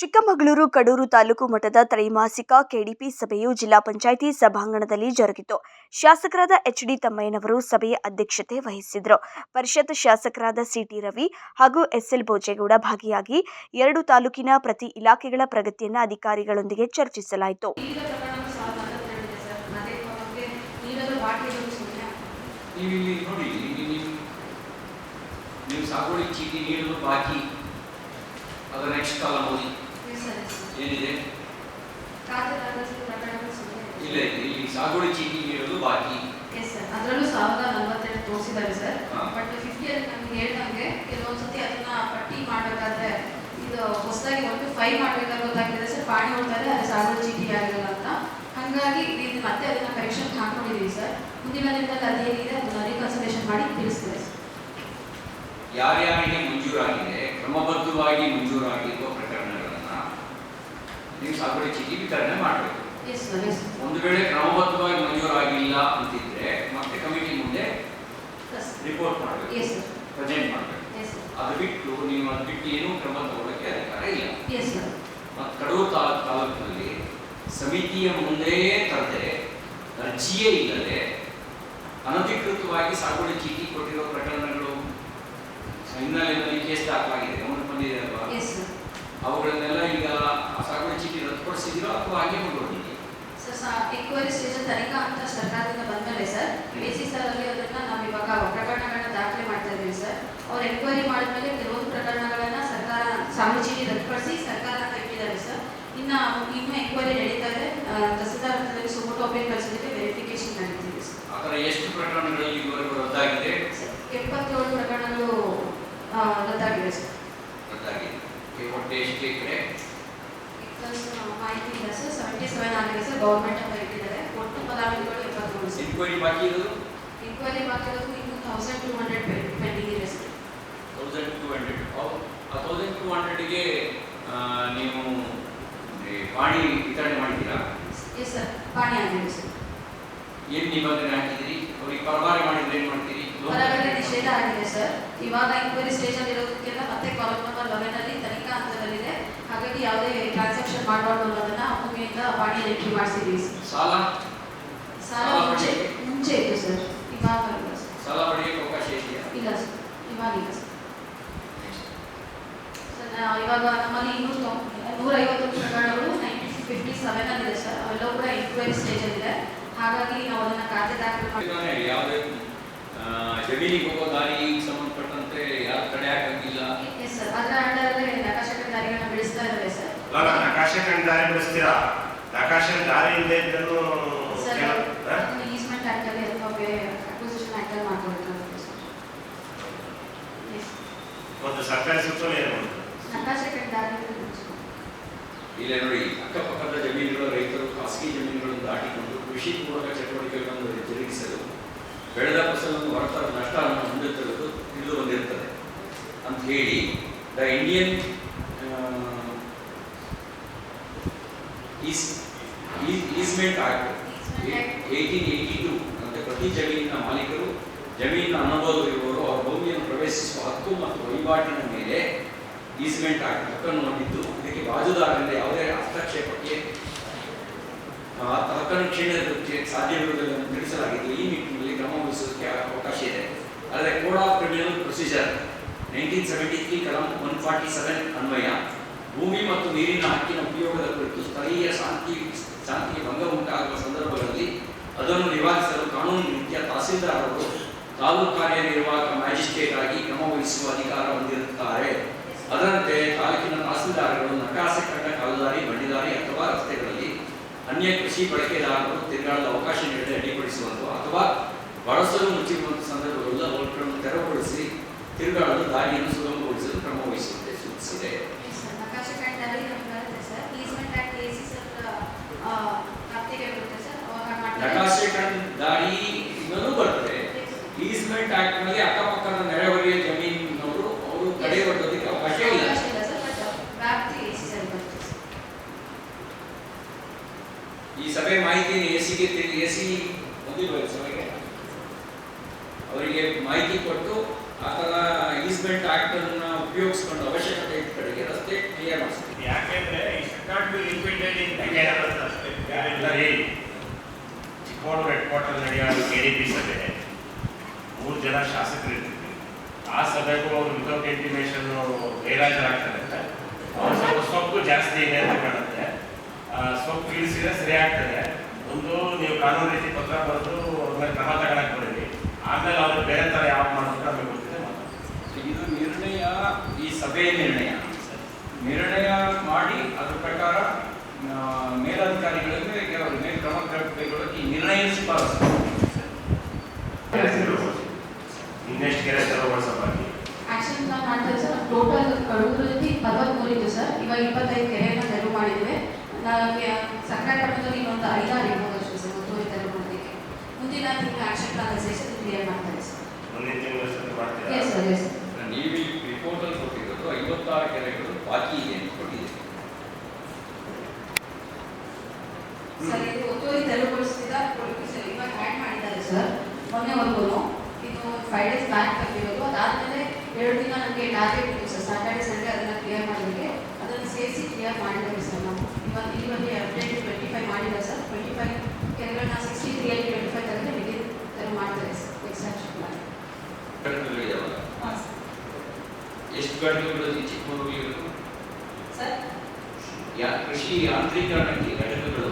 ಚಿಕ್ಕಮಗಳೂರು, ಕಡೂರು ತಾಲೂಕು ಮಟ್ಟದ ತ್ರೈಮಾಸಿಕ ಕೆಡಿಪಿ ಸಭೆಯು ಜಿಲ್ಲಾ ಪಂಚಾಯಿತಿ ಸಭಾಂಗಣದಲ್ಲಿ ಜರುಗಿತು. ಶಾಸಕರಾದ ಎಚ್ ಡಿ ತಮ್ಮಯ್ಯನವರು ಸಭೆಯ ಅಧ್ಯಕ್ಷತೆ ವಹಿಸಿದ್ರು ಪರಿಷತ್ ಶಾಸಕರಾದ ಸಿಟಿ ರವಿ ಹಾಗೂ ಎಸ್ಎಲ್ ಭೋಜೇಗೌಡ ಭಾಗಿಯಾಗಿ ಎರಡು ತಾಲೂಕಿನ ಪ್ರತಿ ಇಲಾಖೆಗಳ ಪ್ರಗತಿಯನ್ನು ಅಧಿಕಾರಿಗಳೊಂದಿಗೆ ಚರ್ಚಿಸಲಾಯಿತು. ಅದೇ ನೀವು ಅದರ ನೆಕ್ಸ್ಟ್ ಸರ್ ಏನಿದೆ? ಇಲ್ಲ ಇಲ್ಲ, ಸಾಗುವಳಿ ಚೀಟಿ ಇರೋದು ಬಾಕಿ. ಎಸ್ ಸರ್ ಅದರಲ್ಲೂ ಸಾವಿರದ ನಲವತ್ತೆರಡು ತೋರಿಸಿದ್ದಾರೆ ಸರ್ ಬಟ್ ಬಟ್ ಫಿಫ್ಟಿಯಲ್ಲಿ ನಮ್ಗೆ ಹೇಳ್ದಂಗೆ ಕೆಲವೊಂದ್ಸತಿ ಅದನ್ನ ಪಟ್ಟಿ ಮಾಡಬೇಕಾದ್ರೆ ಇದು ಹೊಸದಾಗಿ ಒಂದು ಫೈಲ್ ಮಾಡಬೇಕಾದ್ರೆ ಸರ್ ಪಾಣಿ ಹೋಗ್ತಾರೆ ಅದು ಸಾಗರ ಚೀಟಿ ಆಗಿರಲ್ಲ ಅಂತ. ಹಾಗಾಗಿ ಇದು ಮತ್ತೆ ಅದನ್ನ ಕರೆಕ್ಷನ್ ಹಾಕೊಂಡಿದೀವಿ ಸರ್ ಮುಂದಿನ ದಿನದಲ್ಲಿ ಅದೇನಿದೆ ಅದನ್ನ ರೀಕನ್ಸಲ್ಟೇಷನ್ ಮಾಡಿ ತಿಳಿಸ್ತೇವೆ ಯಾರ್ಯಾರಿಗೆ ಮಂಜೂರಾಗಿದೆ? ಕ್ರಮಬದ್ಧವಾಗಿ ಮಂಜೂರಾಗಿರುವ ನೀವು ಚೀಟಿ ವಿತರಣೆ ಮಾಡಬೇಕು ಒಂದು ವೇಳೆ ಕ್ರಮಬದ್ಧವಾಗಿ ಮಂಜೂರಾಗಿಲ್ಲ ಅಂತಿದ್ರೆ ಮತ್ತೆ ಕಮಿಟಿ ಮುಂದೆ ರಿಪೋರ್ಟ್ ಮಾಡಬೇಕು. ಪ್ರೆಸೆಂಟ್ ಮಾಡಬೇಕು. ಅದು ಬಿಟ್ಟು ನೀವು ಅದು ಬಿಟ್ಟು ಏನು ಕ್ರಮ ತಗೊಳ್ಳೋಕ್ಕೆ ಅಧಿಕಾರ ಇಲ್ಲ. ಮತ್ತು ಕಡೂರು ತಾಲೂಕು ತಾಲೂಕಿನಲ್ಲಿ ಸಮಿತಿಯ ಮುಂದೆ ತರದೆ ಅರ್ಜಿಯೇ ಇಲ್ಲದೆ ಅನಧಿಕೃತವಾಗಿ ಸಾಗುವಳಿ ಚೀಟಿ ಕೊಟ್ಟಿರೋ ಪ್ರಕರಣಗಳು ಹಿನ್ನೆಲೆಯಲ್ಲಿ ಕೇಸ್ ದಾಖಲಾಗಿದೆ. ಗಮನ ಬಂದಿದೆ ಅಲ್ವಾ? ಅವುಗಳನ್ನೆಲ್ಲ ಈಗ ಆ ಸಾಗುವಳಿ ಚೀಟಿ ರದ್ದುಪಡಿಸಿದಿರೋ ಅಥವಾ ಹಾಗೆ ಮುಂದುವರೆದಿದೆ ಸರ್ ಸಾ ಎಕ್ವೈರಿ ಸ್ಟೇಜ್ ತನಿಖಾ ಅಂತ ಸರ್ಕಾರದಿಂದ ಬಂದಮೇಲೆ ಸರ್ ಬೇಸಿಸ್ ಅಲ್ಲಿ ಅದನ್ನ ನಾವು ಇವಾಗ ಪ್ರಕರಣಗಳನ್ನ ದಾಖಲೆ ಮಾಡ್ತಾ ಇದ್ದೀವಿ ಸರ್ ಅವ್ರು ಎಕ್ವೈರಿ ಮಾಡಿದ್ಮೇಲೆ ಕೆಲವೊಂದು ಪ್ರಕರಣಗಳನ್ನ ಸರ್ಕಾರ ಚೀಟಿ ರದ್ದುಪಡಿಸಿ ಸರ್ಕಾರ ಇಟ್ಟಿದ್ದಾರೆ ಸರ್ ಇನ್ನ ಇನ್ನೂ ಎಕ್ವೈರಿ ನಡೀತಾ ಇದೆ. ತಹಸೀಲ್ದಾರ್ ಹಂತದಲ್ಲಿ ಸುಮೋಟೋ ಅಪೀಲ್ ಕಳಿಸೋದಕ್ಕೆ ವೆರಿಫಿಕೇಶನ್ ನಡೀತೀವಿ ಸರ್ ಆ ಎಷ್ಟು ಪ್ರಕರಣಗಳು ಇದುವರೆಗೂ ರದ್ದಾಗಿದೆ? ಸರ್, ಎಪ್ಪತ್ತೇಳು ಪ್ರಕರಣಗಳು ರದ್ದಾಗಿದೆ ಸರ್ ಮಾಹಿತಿ ಇಲ್ಲ ಸರ್ ಸೆವೆಂಟಿ ಸೆವೆನ್ ಆಗಿದೆ ಸರ್ ಗೌರ್ಮೆಂಟ್ ಅಂತ ಇಟ್ಟಿದ್ದಾರೆ. ಒಟ್ಟು ಫಲಾನುಭವಿಗಳು ಎಪ್ಪತ್ತೇಳು ಸರ್ ಇನ್ಕ್ವೈರಿ ಬಾಕಿ ಇರೋದು? ಎನ್ಕ್ವೈರಿ ಥೌಸಂಡ್ ಇನ್ನೂ ತೌಸಂಡ್ ಟೂ ಹಂಡ್ರೆಡ್ ಪೆಂಡಿಂಗ್ ಇದೆ ಸರ್ ತೌಸಂಡ್ ಟು ಹಂಡ್ರೆಡ್ ಆ ತೌಸಂಡ್ ಟು ಹಂಡ್ರೆಡ್ಗೆ ನೀವು ಪಾಣಿ ವಿತರಣೆ ಮಾಡಿದ್ದೀರಾ? ಎಸ್ ಸರ್ ಪಾಣಿ ಆಗಿದೆ ಸರ್ ಏನು ನಿಬಂಧನೆ ಹಾಕಿದ್ದೀರಿ? ಅವ್ರಿಗೆ ಪರಭಾರೆ ಮಾಡಿದ್ರೆ ಏನು ಮಾಡ್ತೀರಿ? ಹೊರಗಡೆ ನಿಷೇಧ ಆಗಿದೆ ಸರ್ ಇವಾಗ ಇನ್ಕ್ವೈರಿ ಸ್ಟೇಷನ್ ಇರೋದಕ್ಕೆಲ್ಲ ಮತ್ತೆ ಕಾಲಮ್ ನಂಬರ್ ಲೆವೆನ್ ಅಲ್ಲಿ ತನಿಖಾ ಹಂತದಲ್ಲಿದೆ. ಹಾಗಾಗಿ ಯಾವುದೇ ಟ್ರಾನ್ಸಾಕ್ಷನ್ ಮಾಡಬಾರ್ದು ಅನ್ನೋದನ್ನ ಭೂಮಿಯಿಂದ ಪಾಣಿ ಎಂಟ್ರಿ ಮಾಡಿಸಿದ್ವಿ ಸಾಲ? ಸಾಲ ಮುಂಚೆ ಮುಂಚೆ ಇತ್ತು ಸರ್ ಇವಾಗ ಇಲ್ಲ ಸರ್ ಸಾಲ ಪಡೆಯಕ್ಕೆ ಅವಕಾಶ ಇದೆಯಾ? ಇಲ್ಲ ಸರ್ ಇವಾಗಿಲ್ಲ ಸರ್ ಸರ್ ಇವಾಗ ನಮ್ಮಲ್ಲಿ ಇನ್ನೂ ತೊಂಬ ನೂರೈವತ್ತು ಪ್ರಕರಣಗಳು ನೈನ್ಟೀನ್ ಫಿಫ್ಟಿ ಸೆವೆನ್ ಅಲ್ಲಿ ಇದೆ ಸರ್ ಅವೆಲ್ಲವೂ ಕೂಡ ಎನ್ಕ್ವೈರಿ ಸ್ಟೇಜ್ ಇದೆ ಹಾಗಾಗಿ ನಾವು ಅದನ್ನ ಖಾತೆ ದಾಖಲೆ ಮಾಡಿ ಯಾವುದೇ ಜಮೀನಿಗೆ ಹೋಗೋ ದಾರಿಗೆ ಸಂಬಂಧಪಟ್ಟಂತೆ ಯಾರು ತಡೆ ಹಾಕಂಗಿಲ್ಲ. ಅಲ್ಲ ನಕಾಶೆ ಕಂಡು ದಾರಿ ಬಿಡಿಸ್ತೀರಾ? ನಕಾಶೆ ದಾರಿ ಇಲ್ಲದೆ ಇದ್ದನ್ನು ಒಂದು ಸರ್ಕಾರಿ ಸೂಚನೆ ಏನು ಕಟ್ಟ ಇಲ್ಲ ನೋಡಿ ಅಕ್ಕಪಕ್ಕದ ಜಮೀನುಗಳ ರೈತರು ಖಾಸಗಿ ಜಮೀನುಗಳನ್ನು ದಾಟಿಕೊಂಡು ಕೃಷಿ ಪೂರಕ ಚಟುವಟಿಕೆಗಳನ್ನು ಜರುಗಿಸಲು ಬೆಳೆದ ಫಸಲನ್ನು ಹೊರತರ ನಷ್ಟವನ್ನು ಮುಂದೆ ತೆಗೆದು ತಿಳಿದು ಬಂದಿರುತ್ತದೆ ಅಂತ ಹೇಳಿ, the Indian is easement act eighteen eighty two ಅಂದರೆ ಪ್ರತಿ ಜಮೀನಿನ ಮಾಲೀಕರು ಜಮೀನಿನ ಅನುಭವ ಇರುವವರು ಅವರ ಭೂಮಿಯನ್ನು ಪ್ರವೇಶಿಸುವ ಹಕ್ಕು ಮತ್ತು ವಹಿವಾಟಿನ ಮೇಲೆ ಈಸ್ಮೆಂಟ್ ಆಕ್ಟ್ ಹಕ್ಕನ್ನು ಹೊಂದಿದ್ದು. ಇದಕ್ಕೆ ಬಾಜುದಾರರಿಂದ ಯಾವುದೇ ಹಸ್ತಕ್ಷೇಪಕ್ಕೆ ಹಕ್ಕನ್ನು ಕ್ಷೀಣಿಸೋದಕ್ಕೆ ಸಾಧ್ಯವಿರುವುದಿಲ್ಲ ತಿಳಿಸಲಾಗಿದೆ. ಈ ನಿಟ್ಟಿನಲ್ಲಿ ಕ್ರಮ ವಹಿಸುವುದಕ್ಕೆ ಅವಕಾಶ ಇದೆ ಆದರೆ code of criminal procedure nineteen seventy three ಕಲಂ ಒನ್ ಫಾರ್ಟಿ ಸೆವೆನ್ ಅನ್ವಯ. ಭೂಮಿ ಮತ್ತು ನೀರಿನ ಹಕ್ಕಿನ ಉಪಯೋಗದ ಕುರಿತು ಸ್ಥಳೀಯ ಶಾಂತಿ ಶಾಂತಿಗೆ ಭಂಗ ಉಂಟಾಗುವ ಸಂದರ್ಭಗಳಲ್ಲಿ ಅದನ್ನು ನಿವಾರಿಸಲು ಕಾನೂನು ರೀತಿಯ ತಹಸೀಲ್ದಾರ್ ಅವರು ತಾಲೂಕು ಕಾರ್ಯನಿರ್ವಾಹಕ ಮ್ಯಾಜಿಸ್ಟ್ರೇಟ್ ಆಗಿ ಕ್ರಮ ವಹಿಸುವ ಅಧಿಕಾರ ಹೊಂದಿರುತ್ತಾರೆ. ಅದರಂತೆ ತಾಲೂಕಿನ ತಹಸೀಲ್ದಾರ್ಗಳು ನಕಾಸೆ ಕಂಡ ಕಾಲುದಾರಿ, ಬಂಡಿದಾರಿ ಅಥವಾ ರಸ್ತೆಗಳಲ್ಲಿ ಅನ್ಯ ಕೃಷಿ ಬಳಕೆದಾರರು ತಿರುಗಾಡಲು ಅವಕಾಶ ನೀಡದೆ ಅಡ್ಡಿಪಡಿಸುವಂತಹ ಅಥವಾ ಬಳಸಲು ಮುಚ್ಚಿರುವಂಥ ಸಂದರ್ಭಗಳಲ್ಲಿ ಅವುಗಳನ್ನು ತೆರವುಗೊಳಿಸಿ ತಿರುಗಾಡಲು ದಾರಿಯನ್ನು ಸುಗಮಗೊಳಿಸಲು ಕ್ರಮ ವಹಿಸುವಂತೆ ಸೂಚಿಸಿದೆ. ನಕಾಶೆ ಕಣ್ ದಾರಿ ಇನ್ನೂ ಮಾಡ್ತಾರೆ ನಕಾಶೆ ಕಂಡ ದಾರಿನೂ ಬರ್ತದೆ. ಈಸ್ಮೆಂಟ್ ಆಕ್ಟ್ನಲ್ಲಿ ಅಕ್ಕಪಕ್ಕದ ನೆರೆಹೊರೆಯ ಜಮೀನಿನವರು ಅವರು ಕಡೆ ಬರೋದಕ್ಕೆ ಅವಕಾಶ ಇಲ್ಲ ಸರ್ ಈ ಸಭೆ ಮಾಹಿತಿಯನ್ನು ಎಸಿಗೆ ಎಸಿ ಬಂದಿಲ್ವ ಈ ಸಭೆಗೆ? ಅವರಿಗೆ ಮಾಹಿತಿ ಕೊಟ್ಟು ಆ ಥರ ಈಸ್ಮೆಂಟ್ ಆಕ್ಟ್ ಅನ್ನ ಉಪಯೋಗಿಸ್ಕೊಂಡು ಅವಶ್ಯಕತೆ ಇದ್ದ ಕಡೆಗೆ ರಸ್ತೆ ಕ್ಲಿಯರ್ ಮಾಡಿಸ್ತೀವಿ. ಯಾಕೆಂದ್ರೆ ಹೆಡ್ ಕ್ವಾರ್ಟರ್ ನಡೆಯೋ ಕೆ ಡಿ ಪಿ ಸಭೆ. ಮೂರು ಜನ ಶಾಸಕರು ಇರ್ತಿದ್ರು ಆ ಸಭೆಗೂ ಅವರು ವಿತೌಟ್ ಇಂಟಿಮೇಷನ್ ಗೈರಾಜರಾಗ್ತಾರೆ ಅಂತ. ಅವ್ರು ಸೊಪ್ಪು ಜಾಸ್ತಿ ಇದೆ ಅಂತ ಕಾಣುತ್ತೆ. ಸೊಪ್ಪು ಇಳಿಸಿದ್ರೆ ಸರಿ ಆಗ್ತದೆ. ಒಂದು, ನೀವು ಕಾನೂನು ರೀತಿ ಪತ್ರ ಬರೆದು ಅವ್ರ ಮೇಲೆ ಕ್ರಮ ತಗೊಳಕ್ಕೆ ಬರೀರಿ ಆಮೇಲೆ ಅವ್ರು ಬೇರೆ ಥರ ಯಾವ ಮಾಡ್ತಾರೆ ಇದು ನಿರ್ಣಯ ಈ ಸಭೆಯ ನಿರ್ಣಯ. ನಿರ್ಣಯ ಮಾಡಿ ಅದ್ರ ಪ್ರಕಾರ ಮೇಲಾಧಿಕಾರಿಗಳು ಮೇಲಧಿಕಾರಿಗಳಿಗೆ ಕೆಲವರು ಮೇಲೆ ಕ್ರಮ ಕೈಗೊಳ್ಳೋಕೆ ಈ ನಿರ್ಣಯ ಶಿಫಾರಸು. ಇನ್ನೆಷ್ಟು ಕೆರೆ ತೆರವುಗೊಳಿಸೋ ಬಾಕಿ ಆಕ್ಷನ್ ಪ್ಲಾನ್ ಮಾಡ್ತಾರೆ ಸರ್ ಟೋಟಲ್ ಕಡೂರಲ್ಲಿ ಇತ್ತು ಸರ್. ಇವಾಗ ಇಪ್ಪತ್ತೈದು ಕೆರೆಯನ್ನು ತೆರವು ಮಾಡಿದ್ದೇವೆ ನಮಗೆ ಸರ್ಕಾರ ಪಟ್ಟಣದಲ್ಲಿ ಇನ್ನೊಂದು ಐದಾರು ಇರ್ಬೋದು ಅಷ್ಟೇ ಸರ್ ಒತ್ತುವರಿ ತೆರವು ಮಾಡೋದಕ್ಕೆ ಮುಂದಿನ ತಿಂಗಳು ಆಕ್ಷನ್ ಪ್ಲಾನ್ ಸೆಷನ್ ಕ್ಲಿಯರ್ ಮಾಡ್ತಾರೆ ಸರ್ ಮುಂದಿನ ತಿಂಗಳು ಅಷ್ಟೊತ್ತಿಗೆ ಮಾಡ್ತೀರಾ? ಎಸ್ ಸರ್ ಎಸ್ ನೀವು ರಿಪೋರ್ಟಲ್ಲಿ ಕೊಟ್ಟಿರೋದು ಐವತ್ತಾರು ಕೆರೆಗಳು ಬಾಕಿ ಇದೆ ಅಂತ ಕೊಟ್ಟಿದೆ ಸರ್ ಇದು ಒತ್ತುವರಿ ತೆರವುಗೊಳಿಸಿದ ಸರ್ ಇವಾಗ ಆ್ಯಡ್ ಮಾಡಿದ್ದಾರೆ ಸರ್ ಮೊನ್ನೆವರೆಗೂ ಇದು ಫೈವ್ ಡೇಸ್ ಬ್ಯಾಕ್ ಅದಾದಮೇಲೆ ಎರಡು ದಿನ ನಮಗೆ ಟಾರ್ಗೆಟ್ ಇತ್ತು ಸರ್ ಸ್ಯಾಟರ್ಡೆ ಸಂಡೇ ಅದನ್ನು ಕ್ಲಿಯರ್ ಮಾಡಲಿಕ್ಕೆ ಅದನ್ನು ಸೇರಿಸಿ ಕ್ಲಿಯರ್ ಮಾಡಿದ್ದೇವೆ ಸರ್ ನಾವು. ಇವಾಗ ಇಲ್ಲಿವರೆಗೆ ಅಪ್ಡೇಟ್ ಟ್ವೆಂಟಿ ಫೈವ್ ಮಾಡಿಲ್ಲ ಸರ್ ಟ್ವೆಂಟಿ ಫೈವ್ ಕೆರೆಗಳನ್ನ ಸಿಕ್ಸ್ಟಿ ತ್ರೀಯಲ್ಲಿ ಟ್ವೆಂಟಿ ಫೈವ್ ತೆರವು ಮಾಡ್ತಾರೆ ಸರ್ ಎಷ್ಟು ಘಟಕಗಳು ಚಿಕ್ಕಮಗಳೂರು ಸರ್? ಯಾ ಕೃಷಿ ಯಾಂತ್ರೀಕರಣಕ್ಕೆ ಘಟಕಗಳು?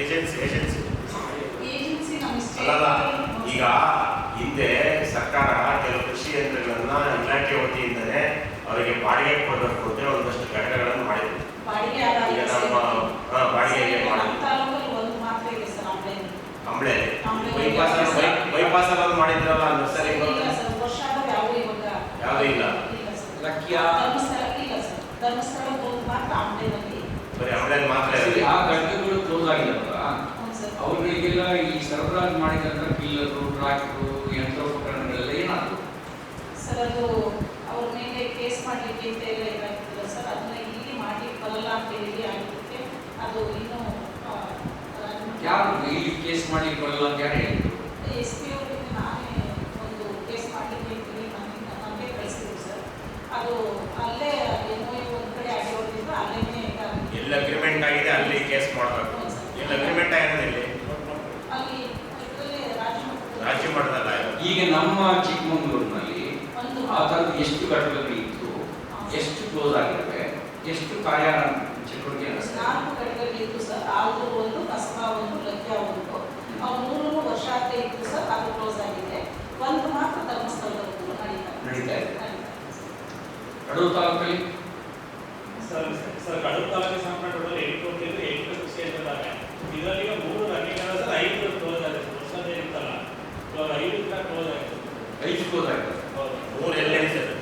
Agency agency. ಅಲ್ಲಲ್ಲ ಈಗ ಹಿಂದೆ ಸರ್ಕಾರ ಕೆಲವು ಕೃಷಿ ಯಂತ್ರಗಳನ್ನ ಇಲಾಖೆ ವತಿಯಿಂದಲೇ ಅವರಿಗೆ ಬಾಡಿಗೆ ಕೊಡಬೇಕು ಅಂತ ಒಂದಷ್ಟು ಘಟಕಗಳನ್ನು ಮಾಡಿದ್ರು. ಬಾಡಿಗೆ ಈಗ ನಮ್ಮ ಹಾ, ಬಾಡಿಗೆಗೆ ಮಾಡಿದ್ರು ತಾಲೂಕಲ್ಲಿ ಒಂದು ಮಾತ್ರ ಇದೆ sir online Amble Amble. Bypass bypass ಅಲ್ಲಿ ಮಾಡಿದ್ರಲ್ಲ ನರ್ಸರಿ ಇಲ್ಲ ಸರ್ ವರ್ಷ ಆದ್ರೆ ಯಾವುದೇ ಇವಾಗ ಯಾವುದೂ ಇಲ್ಲ ಇಲ್ಲ ಸರ್ ಲಕ್ಯ ಧರ್ಮಸ್ಥಳ ಇಲ್ಲ ಸರ್ ಧರ್ಮಸ್ಥಳ ಒಂದು ಮಾತ್ರ ಆನ್ಲೈನಲ್ಲಿ ಬರೀ ಮಾತ್ರ ಆ ಘಟಕಗಳು ಕ್ಲೋಸ್ ಸರ್. ಅವರಿಗೆಲ್ಲ ಈ ಸರಬರಾಜು ಮಾಡಿದಂಥ ಪಿಲ್ಲರು ಟ್ರಾಕ್ಟರು ಯಂತ್ರೋಪಕರಣಗಳೆಲ್ಲ ಏನಾದ್ರು ಸರ್ ಅದು ಅವ್ರ ಮೇಲೆ ಕೇಸ್ ಮಾಡ್ಲಿಕ್ಕೆ ಅಂತ ಎಲ್ಲ ಇದಾಗ್ತಿಲ್ಲ ಸರ್. ಅದನ್ನ ಇಲ್ಲಿ ಮಾಡಿ ಬರಲ್ಲ ಅಂತ ಹೇಳಿ ಆಗಿದ್ದಕ್ಕೆ ಅದು ಇನ್ನೂ ಯಾರು ಇಲ್ಲಿ ಕೇಸ್ ಮಾಡಿ ಬರಲ್ಲ ಅಂತ ಯಾರು ಹೇಳಿದ್ರು ಎಸ್ ಪಿ ಅವರಿಗೆ ನಾನೇ ಒಂದು ಕೇಸ್ ಮಾಡಲಿಕ್ಕೆ ಇದ್ದೀನಿ ನನಗೆ ನಮಗೆ ಕಳಿಸಿದ್ರು ಸರ್ ಅದು ಅಲ್ಲೇ ಏನೋ ಒಂದು ಕಡೆ ಅಡ್ಡಿ ಹೊಡೆದಿದ್ದು ಅಲ್ಲೇನೇ ಇದಾಗಿದೆ ಎಲ್ಲ ಅಗ್ರಿಮೆಂಟ್ ಆಗಿದೆ ಅಲ್ಲಿ ಕೇಸ್ ಮಾಡಬೇಕು ಎಲ್ಲ ಅಗ್ರಿಮೆಂಟ್ ಆಗಿದೆ ಇಲ್ಲಿ ಅಲ್ಲಿ ಇದರಲ್ಲಿ ರಾಜ್ಯ ಮಟ್ಟದಲ್ಲಿ ರಾಜ್ಯ ಮಟ್ಟದಲ್ಲ ಈಗ ನಮ್ಮ ಚಿಕ್ಕಮಗಳೂರಿನಲ್ಲಿ ಒಂದು. ಆ ಥರದ ಎಷ್ಟು ಘಟಕಗಳು ಇತ್ತು? ಎಷ್ಟು ಕ್ಲೋಸ್ ಆಗಿದ್ದಾವೆ ಎಷ್ಟು ಕಾರ್ಯ ಚಟುವಟಿಕೆ ನಾಲ್ಕು ಘಟಕಗಳು ಇತ್ತು ಸರ್. ಆಲ್ದು ಒಂದು ಕಸಬಾ ಒಂದು ಲಕ್ಯ ಒಂದು. ಅವು ಮೂರು ವರ್ಷ ಆಗ್ತಾ ಇತ್ತು ಸರ್. ಅದು ಕ್ಲೋಸ್ ಆಗಿದೆ. ಒಂದು ಮಾತ್ರ ಧರ್ಮಸ್ಥಳ ನಡೀತಾ ಇದೆ. ನಡೀತಾ ನಡೀತಾ ಇದೆ. ಕಡೂರು ತಾಲೂಕಲ್ಲಿ? ಸರ್ ಸರ್ ಕಡೂರು ತಾಲೂಕಿಗೆ ಸಂಬಂಧಪಟ್ಟಲ್ಲಿ ಎಂಟು ಕೊಟ್ಟಿದ್ದು ಎಂಟು ಕೃಷಿ ಇದ್ದಾರೆ ಇದರಲ್ಲಿ ಈಗ ಮೂರು ರನ್ನಿಂಗ್ ಅದ ಸರ್ ಐದು ಕ್ಲೋಸ್ ಆಗಿದೆ ವರ್ಷದ ಇರ್ತಲ್ಲ ಇವಾಗ ಐದು ಕೂಡ ಕ್ಲೋಸ್ ಆಗಿದೆ ಹೌದು ಮೂರು ಎಲ್ಲಿ ನಡೀತದೆ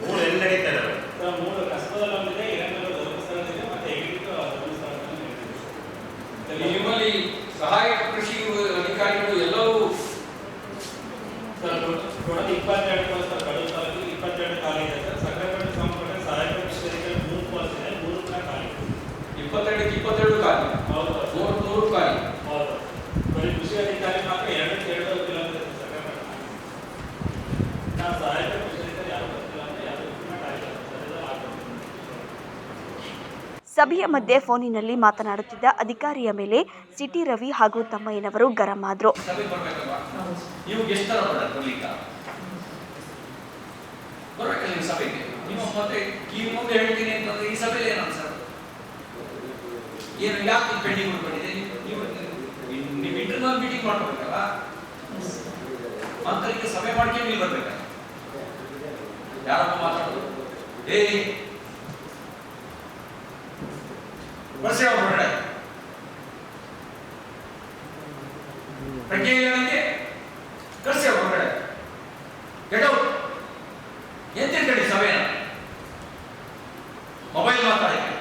ಮೂರು ಎಲ್ಲಿ ನಡೀತಾ ಇದಾವೆ ಸರ್ ಮೂರು ಕಸಬದಲ್ಲಿ ಒಂದಿದೆ ಇರಂಗಲ್ ಧರ್ಮಸ್ಥಳದಿದೆ ಮತ್ತೆ ಧರ್ಮಸ್ಥಳದಲ್ಲಿ ನಡೆದಿದೆ ನಿಮ್ಮಲ್ಲಿ ಸಹಾಯಕ ಕೃಷಿ ಅಧಿಕಾರಿಗಳು ಎಲ್ಲವೂ ಇಪ್ಪತ್ತೆರಡು ಕೋರ್ಸ್ ಸರ್ ಕಡೂರು ತಾಲೂಕಿಗೆ ಇಪ್ಪತ್ತೆರಡು ಖಾಲಿ ಇದೆ ಸರ್ ಸಕ್ಕರೆಪೇಟೆ ಸಂಬಂಧಪಟ್ಟ ಸಹಾಯಕ ಕೃಷಿ ಅಧಿಕಾರಿ ಮೂರು ಕೋರ್ಸ್ ಇದೆ ಮೂರು ಕೂಡ ಖಾಲಿ ಇಪ್ಪತ್ತೆರಡಕ್ಕೆ ಇಪ್ಪತ್ತೆರಡು ಖಾಲಿ ಹೌದು ಸರ್. ನೂರು ನೂರು ಖಾಲಿ ಹೌದು ಬರೀ ಕೃಷಿ ಅಧಿಕಾರಿ ಮಾತ್ರ ಎರಡಕ್ಕೆ ಎರಡು ಕಿಲೋಮೀಟರ್ ಇದೆ ಸಕ್ಕರೆಪೇಟೆ ನಾವು ಸಹಾಯಕ ಕೃಷಿ ಅಧಿಕಾರಿ ಯಾರು ಬರ್ತಿಲ್ಲ ಅಂದ್ರೆ ಯಾರು ಆಗಿಲ್ಲ ಸರ್ ಇದು ಆಗ್ತದೆ ಸಭೆಯ ಮಧ್ಯೆ ಫೋನಿನಲ್ಲಿ ಮಾತನಾಡುತ್ತಿದ್ದ ಅಧಿಕಾರಿಯ ಮೇಲೆ ಸಿಟಿ ರವಿ ಹಾಗೂ ತಮ್ಮಯ್ಯನವರು ಗರಂ ಆದ್ರು. ಸಭೆ ಮಾಡ್ಕೊಂಡು ಇಲ್ಲಿ ಯಾರಪ್ಪ ಮಾತಾಡೋದು ಏ ಅವ್ರು ಹೊರಗಡೆ ಪ್ರಜ್ಞೆ ಇಲ್ಲ ನನಗೆ ಕರ್ಸಿ ಅವ್ರು ಹೊರಗಡೆ ಗೆಟ್ ಔಟ್ ಎಂತ ಕಡೆ ಸಮಯ ಮೊಬೈಲ್ ಮಾತಾಡಕ್ಕೆ.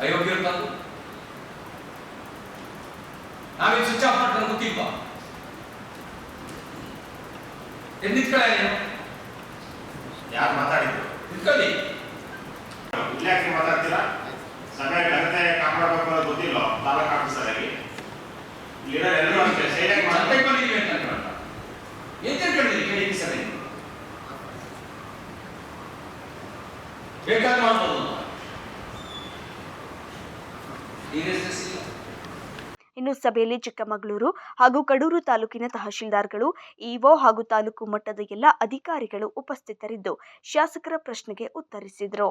ಅಯೋಗ್ಯ ತಂದು ನಾವೇ ಸ್ವಿಚ್ ಆಫ್ ಮಾಡ್ಕೊಂಡು ಗೊತ್ತಿಲ್ವಾ ಎದ್ದು ನಿಂತ್ಕೊಳ್ಳ ಯಾರು ಮಾತಾಡಿದ್ರು ನಿಂತ್ಕೊಳ್ಳಿ. ಇಲಾಖೆ ಮಾತಾಡ್ತೀರಾ ಸಭೆ ಘನತೆ ಕಾಪಾಡಬೇಕು ಅನ್ನೋದು ಗೊತ್ತಿಲ್ಲ ತಾಲೂಕು ಆಫೀಸರ್ ಆಗಿ ಇಲ್ಲಿರೋ ಎಲ್ಲರೂ ಅಷ್ಟೇ ಸೈಲೆಂಟ್ ಚಂದ ಮಾಡಿ. ಬಂದಿದ್ದೀವಿ ಅಂತ ಅನ್ಕೊಂಡ ಎಂತ ಕಡಿದ್ರಿ ಕೆಡಿಪಿ ಸಭೆ ಬೇಕಾದ್ರೆ ಮಾಡ್ಬೋದು ನಾವು. ಇಲ್ಲ. ಇನ್ನು ಸಭೆಯಲ್ಲಿ ಚಿಕ್ಕಮಗಳೂರು ಹಾಗೂ ಕಡೂರು ತಾಲೂಕಿನ ತಹಶೀಲ್ದಾರ್ಗಳು ಇಒ ಹಾಗೂ ತಾಲೂಕು ಮಟ್ಟದ ಎಲ್ಲ ಅಧಿಕಾರಿಗಳು ಉಪಸ್ಥಿತರಿದ್ದು ಶಾಸಕರ ಪ್ರಶ್ನೆಗೆ ಉತ್ತರಿಸಿದರು.